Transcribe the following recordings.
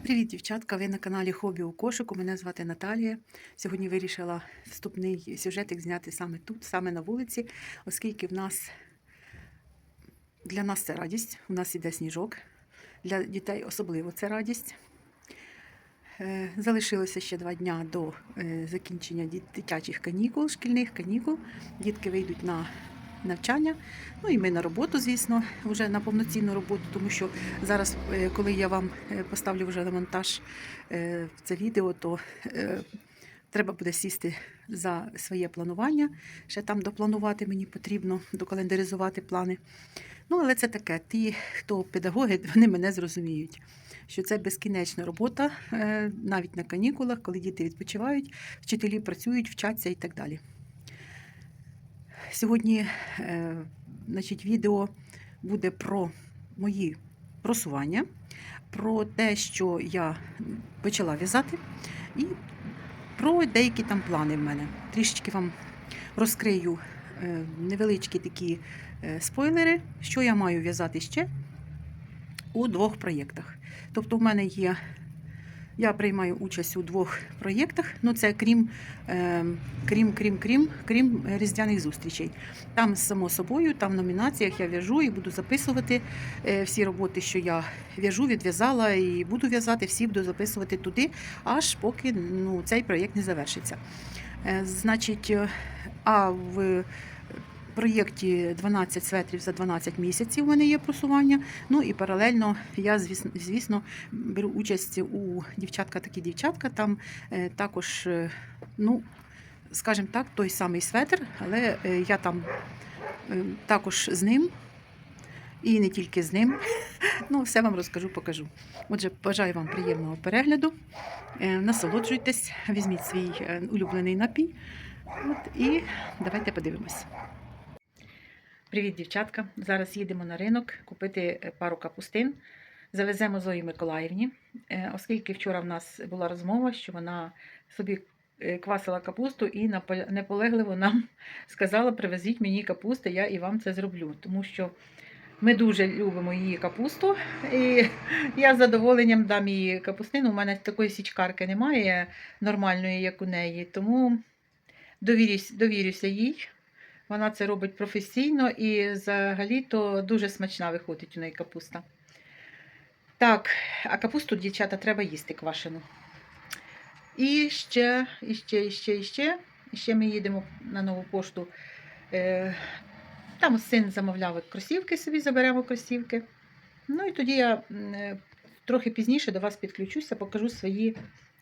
Привіт, дівчатка! Ви на каналі Хобі у кошику. Мене звати Наталія. Сьогодні вирішила вступний сюжетик зняти саме тут, саме на вулиці, оскільки в нас для нас це радість. У нас іде сніжок. Для дітей особливо це радість. Е, Залишилося ще два дня до е, закінчення дитячих канікул, шкільних канікул. Дітки вийдуть на навчання. Ну і ми на роботу, звісно, вже на повноцінну роботу, тому що зараз, е, коли я вам е, поставлю вже на монтаж е, це відео, то треба буде сісти за своє планування. Ще там допланувати мені потрібно, докалендаризувати плани. Ну, але це таке. Ті, хто педагоги, вони мене зрозуміють, що це безкінечна робота, навіть на канікулах, коли діти відпочивають, вчителі працюють, вчаться і так далі. Сьогодні е, значить, відео буде про мої просування, про те, що я почала в'язати, і про деякі там плани в мене. Трішечки вам розкрию е, невеличкі такі е, спойлери, що я маю в'язати ще у двох проєктах. Тобто, в мене є. Я приймаю участь у двох проєктах. Ну, це крім, е, крім, крім, крім, крім різдвяних зустрічей. Там, само собою, там в номінаціях я в'яжу і буду записувати е, всі роботи, що я в'яжу, відв'язала і буду в'язати, всі буду записувати туди, аж поки ну, цей проєкт не завершиться. Е, Значить, а в проєкті 12 светрів за 12 місяців у мене є просування. Ну і паралельно я, звісно, звісно беру участь у дівчатка такі дівчатка. Там е, також, е, ну, скажімо так, той самий светр, але е, я там також з ним. І не тільки з ним. Ну, все вам розкажу, покажу. Отже, бажаю вам приємного перегляду. Насолоджуйтесь, візьміть свій улюблений напій. От, і давайте подивимось. Привіт, дівчатка! Зараз їдемо на ринок купити е, пару капустин. Завеземо Зої Миколаївні, Е, оскільки вчора в нас була розмова, що вона собі е, квасила капусту і наполегливо нам сказала: привезіть мені капусти, я і вам це зроблю. Тому що ми дуже любимо її капусту, і я з задоволенням дам їй капустину. У мене такої січкарки немає нормальної, як у неї, тому довірюсь, довірюся їй. Вона це робить професійно і взагалі-то дуже смачна виходить у неї капуста. Так, а капусту, дівчата, треба їсти квашену. І ще, і ще, і ще, і ще. І ще ми їдемо на нову пошту. Е, Там син замовляв кросівки, собі заберемо кросівки. Ну і тоді я трохи пізніше до вас підключуся, покажу свої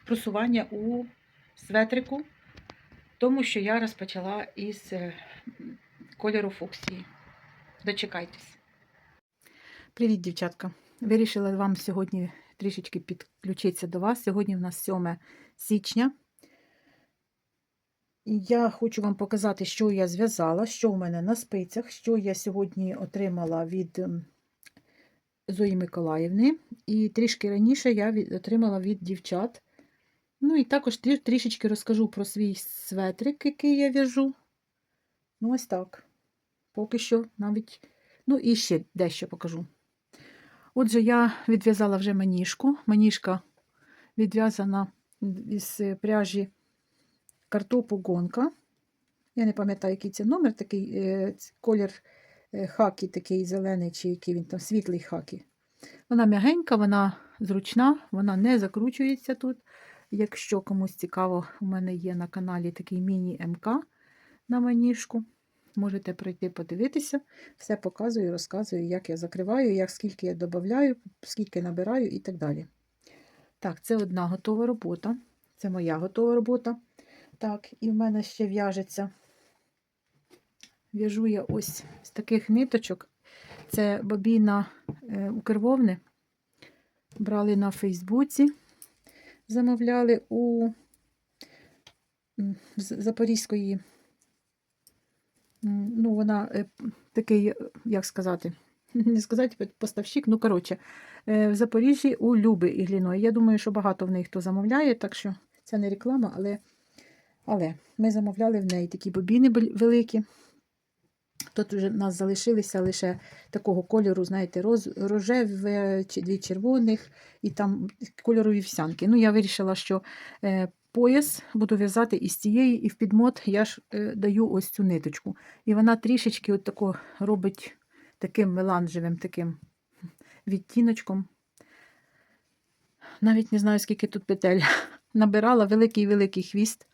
просування у светрику, тому що я розпочала із е, кольору фуксії. Дочекайтесь. Привіт, дівчатка. Вирішила вам сьогодні трішечки підключитися до вас. Сьогодні в нас 7 січня. Я хочу вам показати, що я зв'язала, що в мене на спицях, що я сьогодні отримала від Зої Миколаївни. І трішки раніше я отримала від дівчат. Ну і також трішечки розкажу про свій светрик, який я в'яжу. Ну, ось так. Поки що навіть. Ну, і ще дещо покажу. Отже, я відв'язала вже маніжку. Маніжка відв'язана із пряжі картопу гонка. Я не пам'ятаю, який це номер, такий е, колір е, хакі, такий зелений, чи який він там, світлий хакі. Вона м'ягенька, вона зручна, вона не закручується тут. Якщо комусь цікаво, у мене є на каналі такий міні-МК на маніжку. Можете прийти подивитися. Все показую, розказую, як я закриваю, як скільки я додаю, скільки набираю і так далі. Так, це одна готова робота. Це моя готова робота. Так, і в мене ще в'яжеться. В'яжу я ось з таких ниточок. Це бобіна е, Укрвовни. Брали на Фейсбуці, замовляли у Запорізької. Ну, вона е, такий, як сказати, не сказати поставщик, ну, коротше, е, в Запоріжжі у Люби Ігліної. Я думаю, що багато в них хто замовляє, так що це не реклама, але, але ми замовляли в неї такі бобіни великі. Тут вже в нас залишилися лише такого кольору, знаєте, роз, рожеве, дві червоних і там кольорові всянки. Ну, я вирішила, що е, пояс буду в'язати із цієї, і в підмот я ж е, даю ось цю ниточку. І вона трішечки от тако робить таким меланжевим таким відтіночком. Навіть не знаю, скільки тут петель. Набирала великий-великий хвіст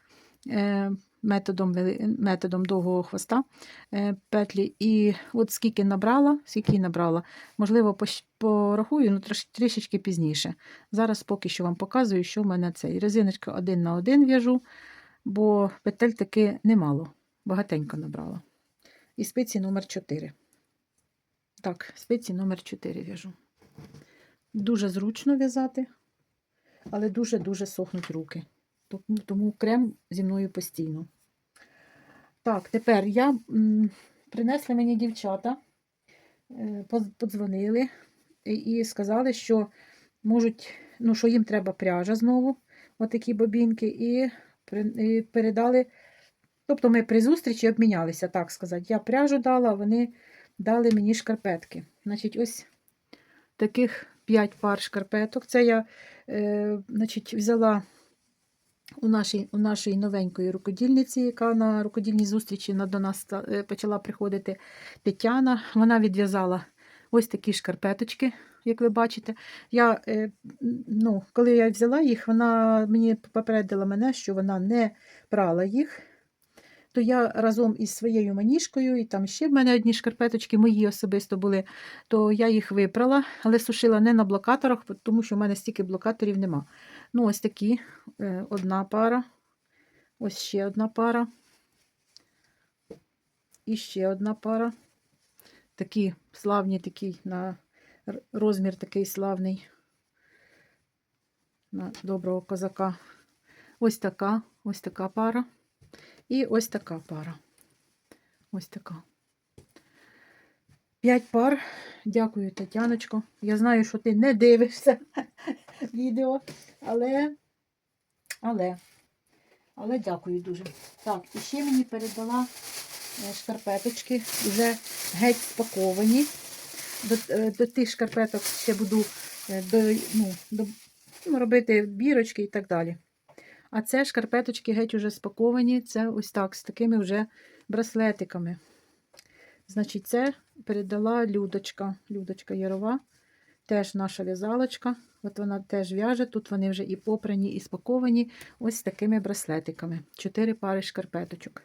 е, методом, методом довгого хвоста е, петлі. І от скільки набрала, скільки набрала, можливо, порахую, ну трішечки пізніше. Зараз поки що вам показую, що в мене це. І резиночка один на один в'яжу, бо петель таки немало, багатенько набрала. І спиці номер 4. Так, спиці номер 4 в'яжу. Дуже зручно в'язати, але дуже-дуже сохнуть руки. Тому, тому крем зі мною постійно. Так, тепер я принесли мені дівчата, е, подзвонили і, сказали, що можуть, ну, що їм треба пряжа знову, отакі бобінки, і передали. Тобто ми при зустрічі обмінялися, так сказати. Я пряжу дала, вони дали мені шкарпетки. Значить, ось таких 5 пар шкарпеток. Це я е, значить, взяла у нашій, у нашій новенької рукодільниці, яка на рукодільній зустрічі до нас е, почала приходити Тетяна. Вона відв'язала ось такі шкарпеточки, як ви бачите. Я, е, ну, коли я взяла їх, вона мені попередила мене, що вона не прала їх. То я разом із своєю маніжкою, і там ще в мене одні шкарпеточки мої особисто були, то я їх випрала, але сушила не на блокаторах, тому що в мене стільки блокаторів нема. Ну, ось такі е, одна пара, ось ще одна пара. І ще одна пара. Такі славні, такий на розмір такий славний на доброго козака. Ось така, ось така пара. І ось така пара. Ось така. П'ять пар. Дякую, Тетяночко. Я знаю, що ти не дивишся відео, але, але, але дякую дуже. Так, і ще мені передала е, шкарпеточки, вже геть спаковані. До, е, до тих шкарпеток ще буду е, до, ну, до, ну, робити бірочки і так далі. А це шкарпеточки геть уже спаковані. Це ось так, з такими вже браслетиками. Значить, це передала Людочка. Людочка Ярова. Теж наша в'язалочка. От вона теж в'яже. Тут вони вже і попрані, і спаковані ось такими браслетиками. Чотири пари шкарпеточок.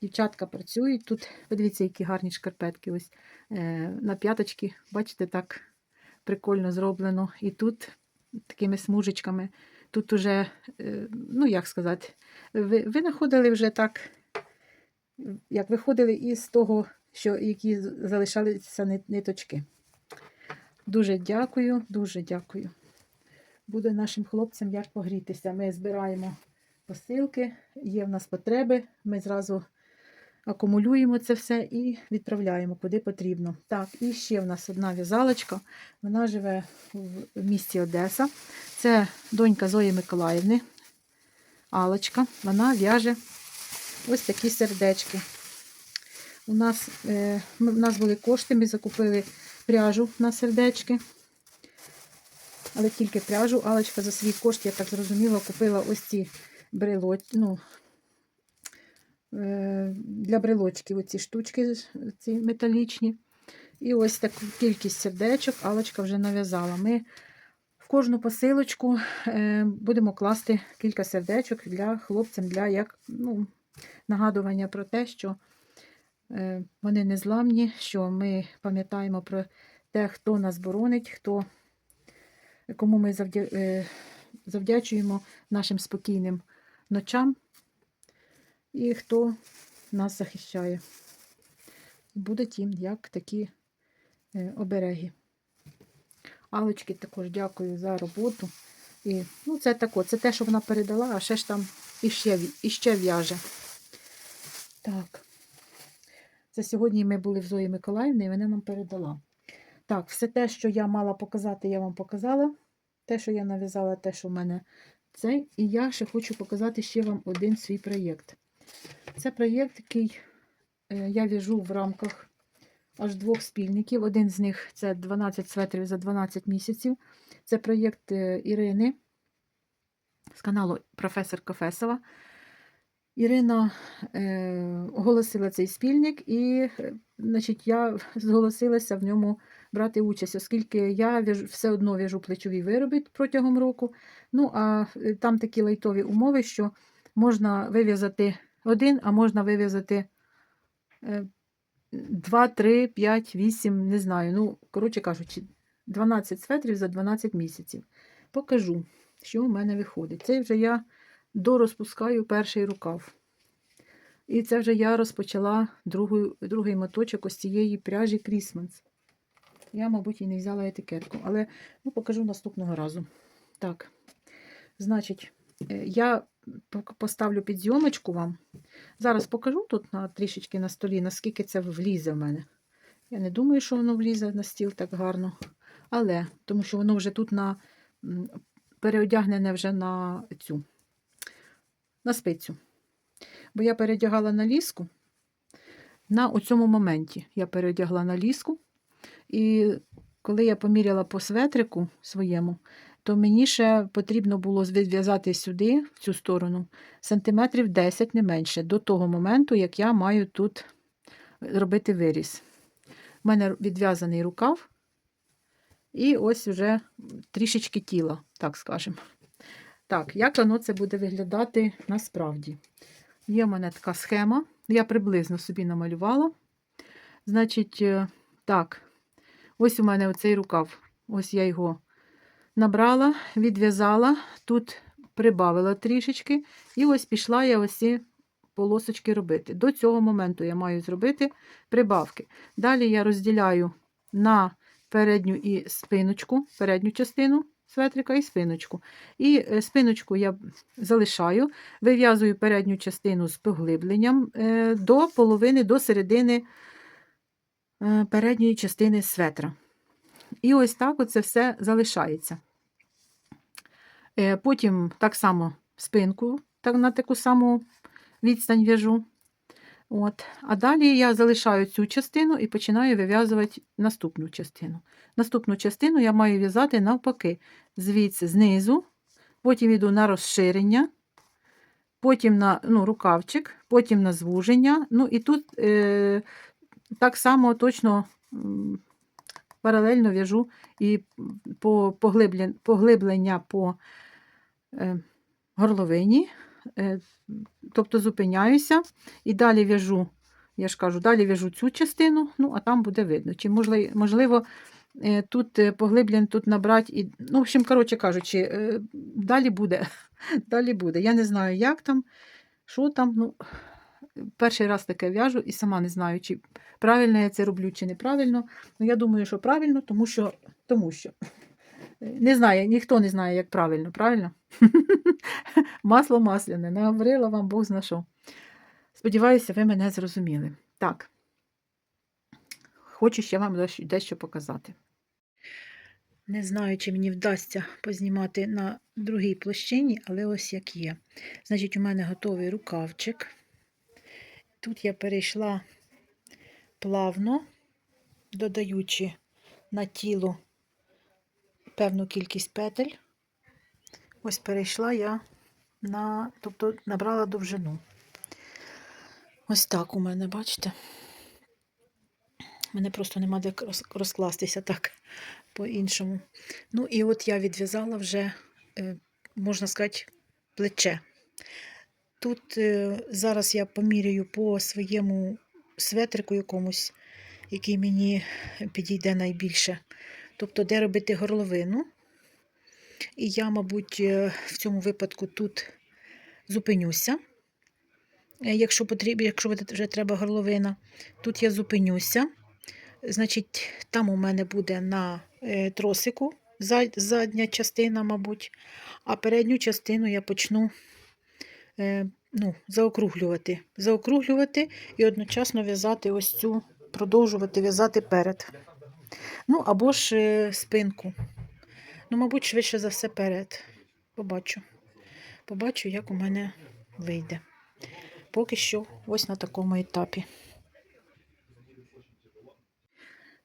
Дівчатка працюють. Тут, подивіться, які гарні шкарпетки. Ось е, на п'яточки, бачите, так прикольно зроблено. І тут такими смужечками. Тут уже, е, ну як сказати, ви, ви знаходили вже так, як виходили із того, що які залишалися ниточки. Дуже дякую, дуже дякую. Буде нашим хлопцям як погрітися. Ми збираємо посилки, є в нас потреби. Ми зразу акумулюємо це все і відправляємо куди потрібно. Так, і ще в нас одна в'язалочка. Вона живе в місті Одеса. Це донька Зої Миколаївни, Алочка. Вона в'яже ось такі сердечки. У нас, е, у нас були кошти, ми закупили пряжу на сердечки. Але тільки пряжу. Алочка за свій кошт, я так зрозуміла, купила ось ці брелочки, ну, е, для брелочків оці штучки ці металічні. І ось таку кількість сердечок Алочка вже нав'язала. Ми в кожну посилочку е, будемо класти кілька сердечок для хлопцям, для як ну, нагадування про те, що е, вони не зламні, що ми пам'ятаємо про те, хто нас боронить, хто, кому ми завдя, е, завдячуємо нашим спокійним ночам і хто нас захищає. Будуть їм як такі е, обереги. Алочки також дякую за роботу. І, ну, це тако, це те, що вона передала, а ще ж там іще, іще в'яже. Так. Це сьогодні ми були в Зої Миколаївни, і вона нам передала. Так, все те, що я мала показати, я вам показала. Те, що я нав'язала, те, що в мене це. І я ще хочу показати ще вам один свій проєкт. Це проєкт, який е, я в'яжу в рамках аж двох спільників. Один з них це 12 светрів за 12 місяців. Це проєкт е, Ірини з каналу Професор Кофесова. Ірина е, оголосила цей спільник, і значить, я зголосилася в ньому брати участь, оскільки я в'яжу, все одно в'яжу плечові вироби протягом року. Ну, а е, там такі лайтові умови, що можна вив'язати один, а можна вив'язати 2, 3, 5, 8, не знаю. Ну, коротше кажучи, 12 светрів за 12 місяців. Покажу, що у мене виходить. Це вже я дорозпускаю перший рукав. І це вже я розпочала другий, другий моточок ось цієї пряжі Крісманс. Я, мабуть, і не взяла етикетку, але ну, покажу наступного разу. Так, значить, я пок- поставлю під зйомочку вам. Зараз покажу тут на, трішечки на столі, наскільки це влізе в мене. Я не думаю, що воно влізе на стіл так гарно. Але, тому що воно вже тут на, переодягнене вже на цю, на спицю. Бо я передягала на ліску. На оцьому моменті я переодягла на ліску. І коли я поміряла по светрику своєму, то мені ще потрібно було відв'язати сюди, в цю сторону, сантиметрів 10 не менше, до того моменту, як я маю тут робити виріз. У мене відв'язаний рукав, і ось вже трішечки тіла, так скажемо. Так, як воно це буде виглядати насправді? Є в мене така схема, я приблизно собі намалювала. Значить, е, так, ось у мене оцей рукав. Ось я його набрала, відв'язала, тут прибавила трішечки, і ось пішла я ось ці полосочки робити. До цього моменту я маю зробити прибавки. Далі я розділяю на передню і спиночку, передню частину светрика і спиночку. І е, спиночку я залишаю, вив'язую передню частину з поглибленням е, до половини, до середини е, передньої частини светра. І ось так оце все залишається. Е, Потім так само спинку так, на таку саму відстань в'яжу. От. А далі я залишаю цю частину і починаю вив'язувати наступну частину. Наступну частину я маю в'язати навпаки, звідси знизу, потім йду на розширення, потім на ну, рукавчик, потім на звуження. Ну і тут е, так само точно паралельно в'яжу і по поглиблення по горловині, е, тобто зупиняюся і далі в'яжу, я ж кажу, далі в'яжу цю частину, ну, а там буде видно. Чи можливо, е, тут е, поглиблень тут набрати і, ну, в общем, коротше кажучи, е, далі буде. Далі буде. Я не знаю, як там, що там. Ну, перший раз таке в'яжу і сама не знаю, чи правильно я це роблю, чи неправильно. Ну, я думаю, що правильно, тому що, тому що. Не знає, ніхто не знає, як правильно, правильно? Масло масляне, наговорила вам Бог зна що. Сподіваюся, ви мене зрозуміли. Так, хочу ще вам дещо показати. Не знаю, чи мені вдасться познімати на другій площині, але ось як є. Значить, у мене готовий рукавчик. Тут я перейшла плавно, додаючи на тіло певну кількість петель. Ось перейшла я на, тобто набрала довжину. Ось так у мене, бачите? У мене просто нема де розкластися так по-іншому. Ну, і от я відв'язала вже, е, можна сказати, плече. Тут е, зараз я поміряю по своєму светрику якомусь, який мені підійде найбільше. Тобто, де робити горловину. І я, мабуть, е, в цьому випадку тут зупинюся. Е, Якщо потрібно, якщо вже треба горловина, тут я зупинюся. Значить, там у мене буде на е, тросику задня частина, мабуть, а передню частину я почну ну, заокруглювати. Заокруглювати і одночасно в'язати ось цю, продовжувати в'язати перед. Ну, або ж е, спинку. Ну, мабуть, швидше за все перед. Побачу. Побачу, як у мене вийде. Поки що ось на такому етапі.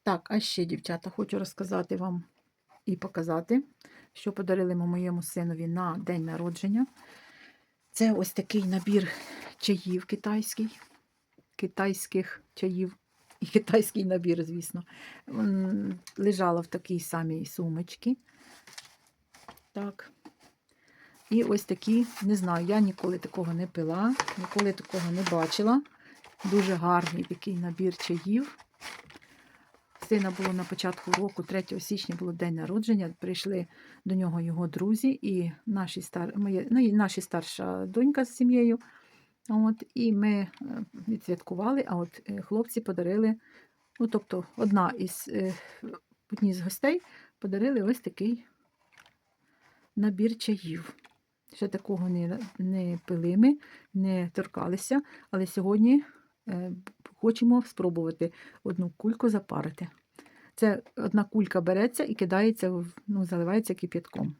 Так, а ще, дівчата, хочу розказати вам і показати, що подарили ми моєму синові на день народження. Це ось такий набір чаїв китайський, китайських чаїв. І китайський набір, звісно. Лежала в такій самій сумочці. Так. І ось такі, не знаю, я ніколи такого не пила, ніколи такого не бачила. Дуже гарний такий набір чаїв. Сина було на початку року, 3 січня було день народження. Прийшли до нього його друзі і наші стар... моє... ну, і наші старша донька з сім'єю. От, і ми е, відсвяткували, а от е, хлопці подарили, ну, тобто, одна із е, одні з гостей подарили ось такий набір чаїв. Ще такого не, не пили ми, не торкалися, але сьогодні хочемо спробувати одну кульку запарити. Це одна кулька береться і кидається, ну, заливається кип'ятком.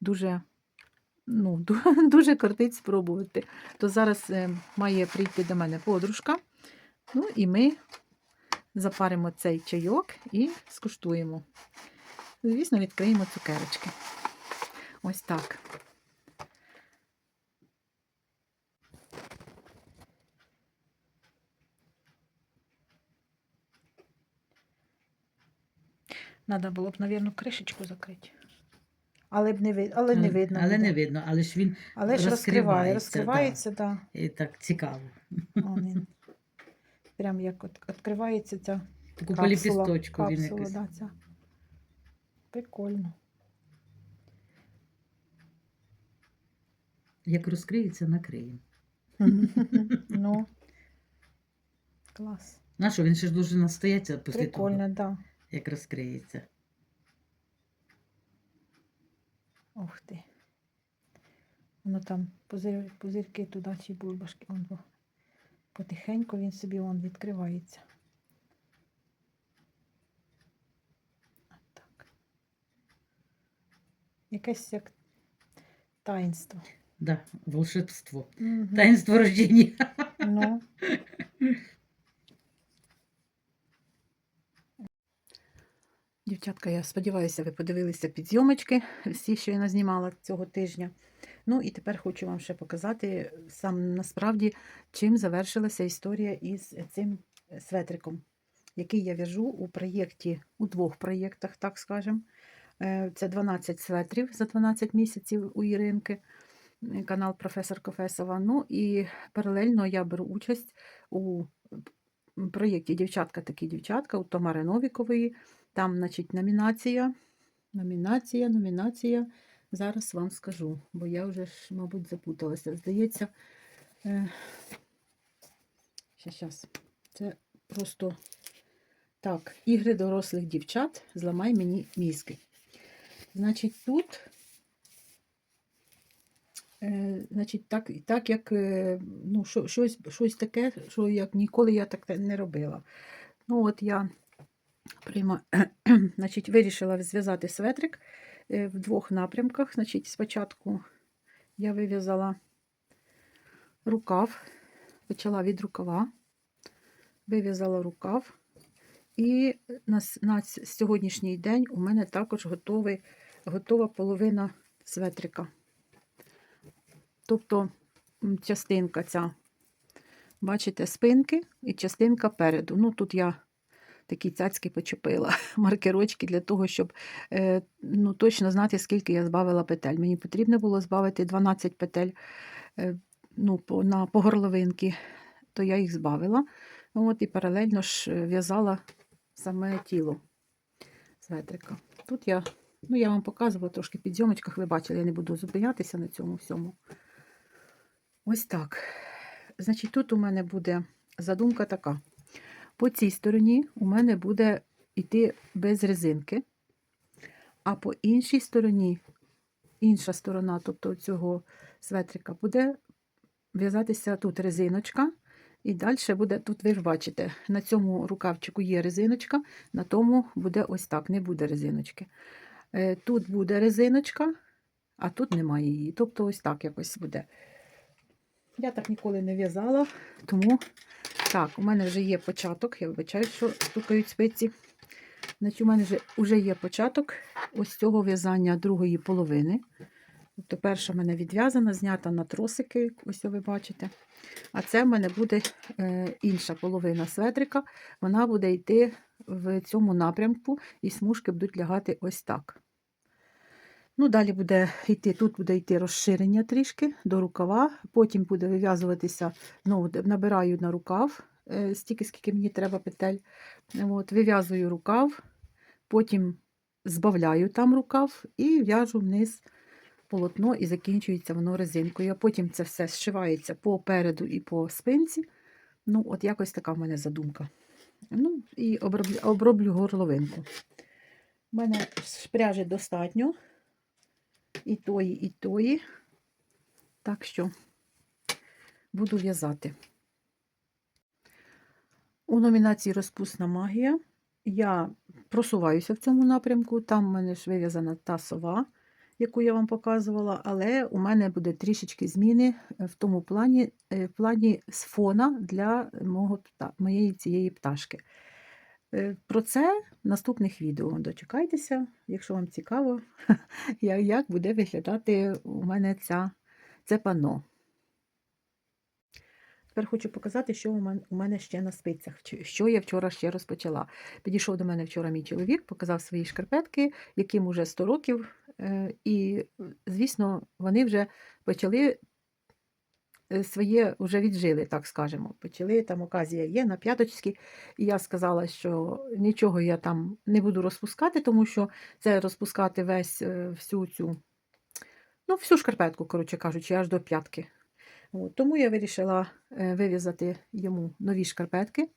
Дуже, ну, дуже кортить спробувати. То зараз е, має прийти до мене подружка. Ну і ми запаримо цей чайок і скуштуємо. Звісно, відкриємо цукерочки. Ось так. Надо було б, мабуть, кришечку закрити. Але б не видно, але не видно. Але буде. не видно, але ж він Але ж розкриває, розкривається, розкривається, так. е, так цікаво. Да. Він. Прям як от, відкривається ця Таку капсула. поліпісточку він капсула, якось. да, ця. Прикольно. Як розкриється, накриємо. ну, клас. На що, він ще ж дуже настояться після Прикольно, того, так. Да. як розкриється. Ух ти. Воно там пузир, пузирки туди чи бульбашки. Он, потихеньку він собі вон відкривається. Так. Якесь як таїнство. Да, волшебство. Мгм. Таїнство рождення. Ну. Дівчатка, я сподіваюся, ви подивилися підйомочки, всі, що я назнімала цього тижня. Ну і тепер хочу вам ще показати сам насправді, чим завершилася історія із цим светриком, який я в'яжу у проєкті, у двох проєктах, так скажемо. Е, Це 12 светрів за 12 місяців у Іринки, е, канал професор Кофесова. Ну і паралельно я беру участь у проєкті Дівчатка такі дівчатка у Тамари Новікової. Там, значить, номінація. Номінація, номінація. Зараз вам скажу, бо я вже ж, мабуть, запуталася. Здається, е... щас, це просто так, ігри дорослих дівчат. Зламай мені мізки. Значить, тут, значить, так, так як е, ну, щось, щось таке, що як ніколи я так не робила. Ну, от я прийма, значить, вирішила зв'язати светрик е, в двох напрямках. Значить, спочатку я вив'язала рукав, почала від рукава, вив'язала рукав, і на, на сьогоднішній день у мене також готовий, готова половина светрика. Тобто частинка ця, бачите, спинки і частинка переду. Ну, тут я такі цяцьки почепила, маркерочки для того, щоб е, ну, точно знати, скільки я збавила петель. Мені потрібно було збавити 12 петель е, ну, по, на, по горловинки, то я їх збавила. От, і паралельно ж е, в'язала саме тіло светрика. Тут я, ну, я вам показувала трошки під зйомочках, ви бачили, я не буду зупинятися на цьому всьому. Ось так. Значить, тут у мене буде задумка така. По цій стороні у мене буде йти без резинки, а по іншій стороні, інша сторона, тобто цього светрика, буде в'язатися тут резиночка, і далі буде, тут ви ж бачите, на цьому рукавчику є резиночка, на тому буде ось так, не буде резиночки. Е, Тут буде резиночка, а тут немає її. Тобто ось так якось буде. Я так ніколи не в'язала, тому Так, у мене вже є початок. Я вибачаю, що стукають спиці. Значить, у мене вже, вже є початок ось цього в'язання другої половини. Тобто перша в мене відв'язана, знята на тросики, ось ви бачите. А це в мене буде е, інша половина светрика. Вона буде йти в цьому напрямку, і смужки будуть лягати ось так. Ну, далі буде йти, тут буде йти розширення трішки до рукава, потім буде вив'язуватися, д- набираю на рукав, е, стільки, скільки мені треба петель. От, вив'язую рукав, потім збавляю там рукав і в'яжу вниз полотно, і закінчується воно резинкою. А потім це все зшивається по переду і по спинці. Ну, от якось така в мене задумка. Ну, і оброблю, оброблю горловинку. У мене пряжі достатньо і тої, і тої. Так що буду в'язати. У номінації Розпусна магія я просуваюся в цьому напрямку. Там у мене ж вив'язана та сова, яку я вам показувала, але у мене буде трішечки зміни в тому плані, е, в плані з фона для мого, моєї цієї пташки. Е, Про це в наступних відео. Дочекайтеся, якщо вам цікаво, як буде виглядати у мене ця, це пано. Тепер хочу показати, що у мене ще на спицях, що я вчора ще розпочала. Підійшов до мене вчора мій чоловік, показав свої шкарпетки, яким уже 100 років, е, і, звісно, вони вже почали своє вже віджили, так скажемо. Почали там оказія є на п'яточці, і я сказала, що нічого я там не буду розпускати, тому що це розпускати весь е, всю цю, ну, всю шкарпетку, коротше кажучи, аж до п'ятки. От, тому я вирішила е, вив'язати йому нові шкарпетки.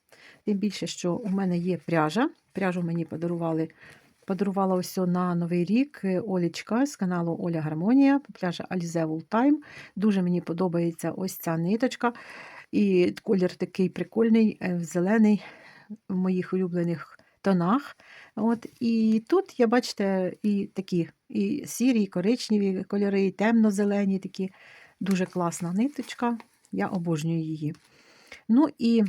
Тим більше, що у мене є пряжа. Пряжу мені подарували. Подарувала ось на Новий рік е, Олічка з каналу Оля Гармонія, пряжа Alize Wool Time. Дуже мені подобається ось ця ниточка. І колір такий прикольний, е, зелений, в моїх улюблених тонах. От, і тут я бачите, і такі і сірі, і коричневі кольори, і темно-зелені такі. Дуже класна ниточка, я обожнюю її. Ну і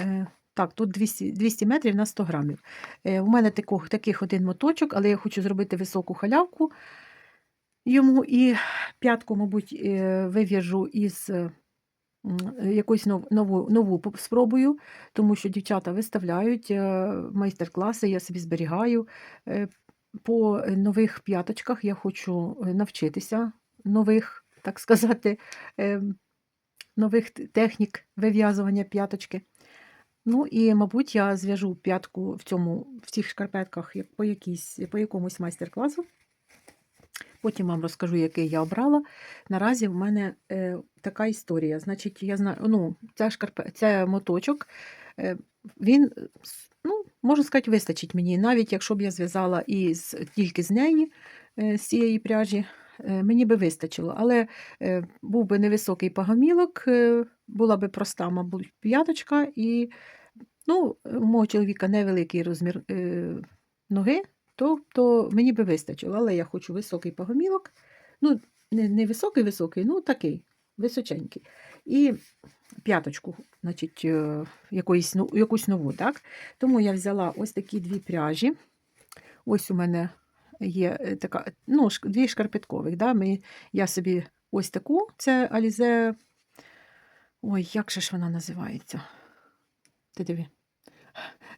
е, так, тут 200, 200 метрів на 100 грамів. Е, у мене таких, таких один моточок, але я хочу зробити високу халявку йому і п'ятку, мабуть, е, вив'яжу із е, якусь нов- нову, нову спробую, тому що дівчата виставляють е, майстер-класи, я собі зберігаю. Е, По нових п'яточках я хочу е, навчитися нових, так сказати, нових технік вив'язування п'яточки. Ну і, мабуть, я зв'яжу п'ятку в цьому, в цих шкарпетках по, якійсь, по якомусь майстер-класу. Потім вам розкажу, який я обрала. Наразі в мене е, така історія. Значить, я знаю, ну, ця шкарпе, це моточок, е, він, ну, можна сказати, вистачить мені. Навіть якщо б я зв'язала із, тільки з неї, е, з цієї пряжі, мені би вистачило. Але е, був би невисокий пагомілок, е, була би проста, мабуть, п'яточка, і ну, у мого чоловіка невеликий розмір е, ноги, то, то мені би вистачило. Але я хочу високий пагомілок. Ну, не, не високий-високий, ну такий, височенький. І п'яточку, значить, е, якоїсь, ну, якусь нову. так? Тому я взяла ось такі дві пряжі. Ось у мене є е, така, ну, дві шкарпеткових. Да? Ми, я собі ось таку, це Alize. Ой, як же ж вона називається? Ти диви.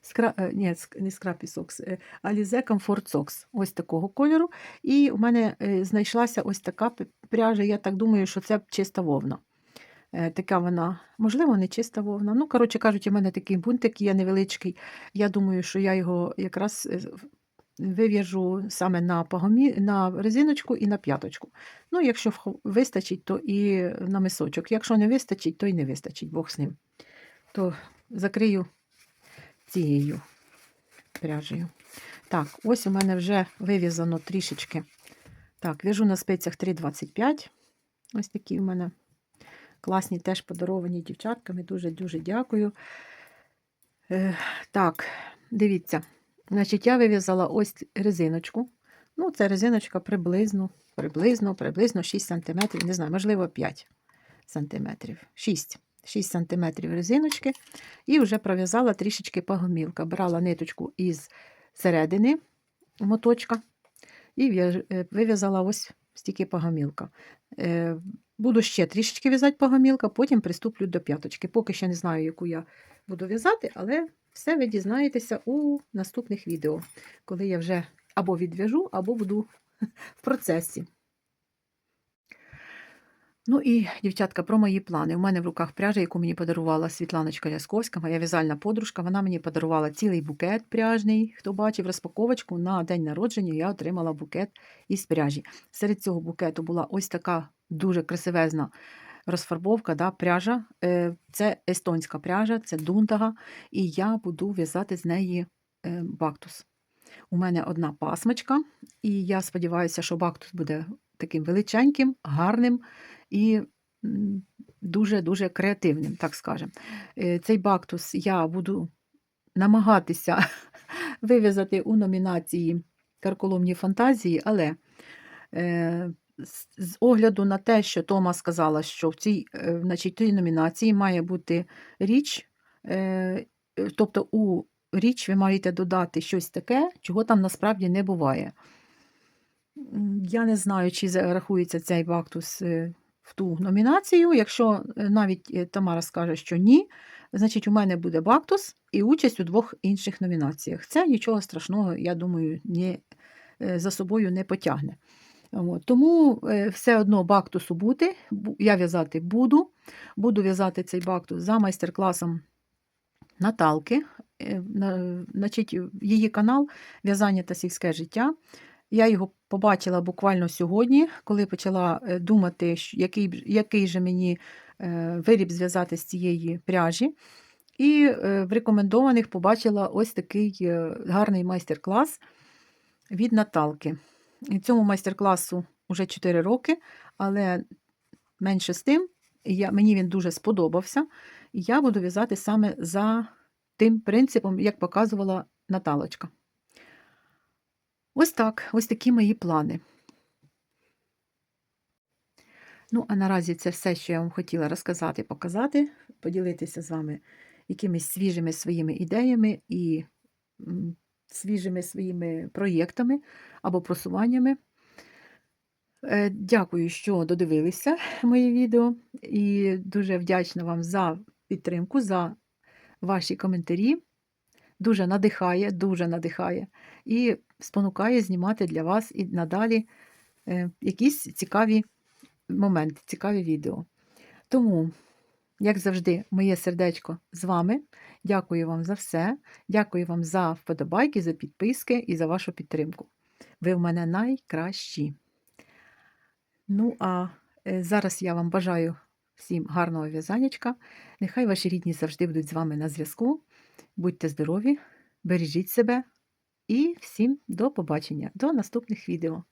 Скра... е, Ні, не Scrappy Socks, е, Alize Comfort Socks. Ось такого кольору. І у мене е, знайшлася ось така пряжа. Я так думаю, що це чиста вовна. Така вона, можливо, не чиста вовна. Ну, коротше кажучи, у мене такий бунтик є невеличкий. Я думаю, що я його якраз вив'яжу саме на пагомі, на резиночку і на п'яточку. Ну, якщо вистачить, то і на мисочок. Якщо не вистачить, то і не вистачить, Бог з ним. То закрию цією пряжею. Так, ось у мене вже вив'язано трішечки. Так, в'яжу на спицях 3,25. Ось такі у мене класні, теж подаровані дівчатками. Дуже-дуже дякую. Е, так, дивіться. Значить, я вив'язала ось резиночку. Ну, це резиночка приблизно, приблизно, приблизно 6 см, не знаю, можливо, 5 см. 6. 6 см резиночки і вже пров'язала трішечки погомілка. Брала ниточку із середини моточка і е, вив'язала ось стільки погомілка. Е, Буду ще трішечки в'язати погомілка, потім приступлю до п'яточки. Поки ще не знаю, яку я буду в'язати, але все ви дізнаєтеся у наступних відео, коли я вже або відв'яжу, або буду в процесі. Ну і, дівчатка, про мої плани. У мене в руках пряжа, яку мені подарувала Світланочка Лясковська, моя в'язальна подружка. Вона мені подарувала цілий букет пряжний. Хто бачив розпаковочку на день народження, я отримала букет із пряжі. Серед цього букету була ось така дуже красивезна розфарбовка, да, пряжа. Е, Це естонська пряжа, це дунтага, і я буду в'язати з неї е, бактус. У мене одна пасмочка, і я сподіваюся, що бактус буде таким величеньким, гарним і дуже-дуже креативним, так скажемо. Е, Цей бактус я буду намагатися вив'язати у номінації Карколомні фантазії, але з- огляду на те, що Тома сказала, що в цій, е, значить, цій номінації має бути річ, е, е, тобто у річ ви маєте додати щось таке, чого там насправді не буває. Я не знаю, чи зарахується цей бактус в ту номінацію. Якщо навіть Тамара скаже, що ні, значить у мене буде бактус і участь у двох інших номінаціях. Це нічого страшного, я думаю, не, за собою не потягне. От. Тому е, все одно бактусу бути, я в'язати буду. Буду в'язати цей бактус за майстер-класом Наталки. Е, на- Значить, її канал В'язання та сільське життя. Я його побачила буквально сьогодні, коли почала е, думати, який, який же мені виріб зв'язати з цієї пряжі. І в рекомендованих побачила ось такий гарний майстер-клас від Наталки. Цьому майстер-класу вже 4 роки, але менше з тим, я, мені він дуже сподобався. І я буду в'язати саме за тим принципом, як показувала Наталочка. Ось так, ось такі мої плани. Ну, а наразі це все, що я вам хотіла розказати, показати, поділитися з вами якимись свіжими своїми ідеями і свіжими своїми проєктами або просуваннями. Е, Дякую, що додивилися моє відео, і дуже вдячна вам за підтримку, за ваші коментарі. Дуже надихає, дуже надихає і спонукає знімати для вас і надалі е, якісь цікаві моменти, цікаві відео. Тому, як завжди, моє сердечко з вами. Дякую вам за все. Дякую вам за вподобайки, за підписки і за вашу підтримку. Ви в мене найкращі. Ну, а е, зараз я вам бажаю всім гарного в'язанячка. Нехай ваші рідні завжди будуть з вами на зв'язку. Будьте здорові, бережіть себе і всім до побачення, до наступних відео.